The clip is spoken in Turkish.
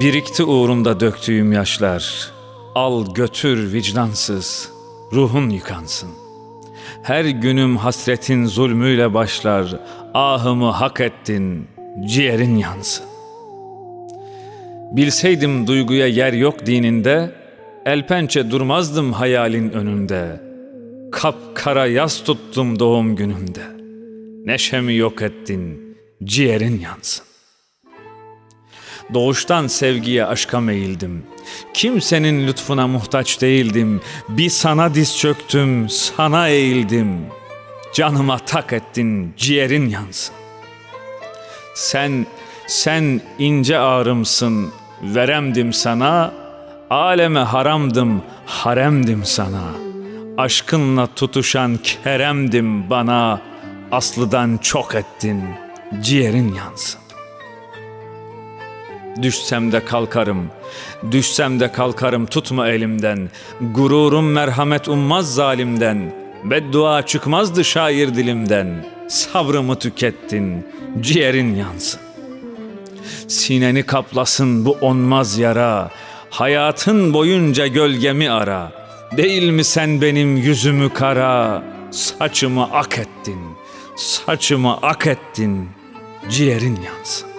Birikti uğrunda döktüğüm yaşlar. Al götür vicdansız, ruhun yıkansın. Her günüm hasretin zulmüyle başlar. Ahımı hak ettin, ciğerin yansın. Bilseydim duyguya yer yok dininde, el pençe durmazdım hayalin önünde. Kapkara yas tuttum doğum günümde. Neşemi yok ettin, ciğerin yansın. Doğuştan sevgiye aşka meyildim. Kimsenin lütfuna muhtaç değildim. Bir sana diz çöktüm, sana eğildim. Canıma tak ettin, ciğerin yansın. Sen, sen ince ağrımsın, veremdim sana. Aleme haramdım, haremdim sana. Aşkınla tutuşan keremdim bana. Aslıdan çok ettin, ciğerin yansın. Düşsem de kalkarım, düşsem de kalkarım tutma elimden. Gururum merhamet ummaz zalimden. Beddua çıkmazdı şair dilimden. Sabrımı tükettin, ciğerin yansın. Sineni kaplasın bu onmaz yara. Hayatın boyunca gölgemi ara. Değil mi sen benim yüzümü kara? Saçımı ak ettin, saçımı ak ettin, ciğerin yansın.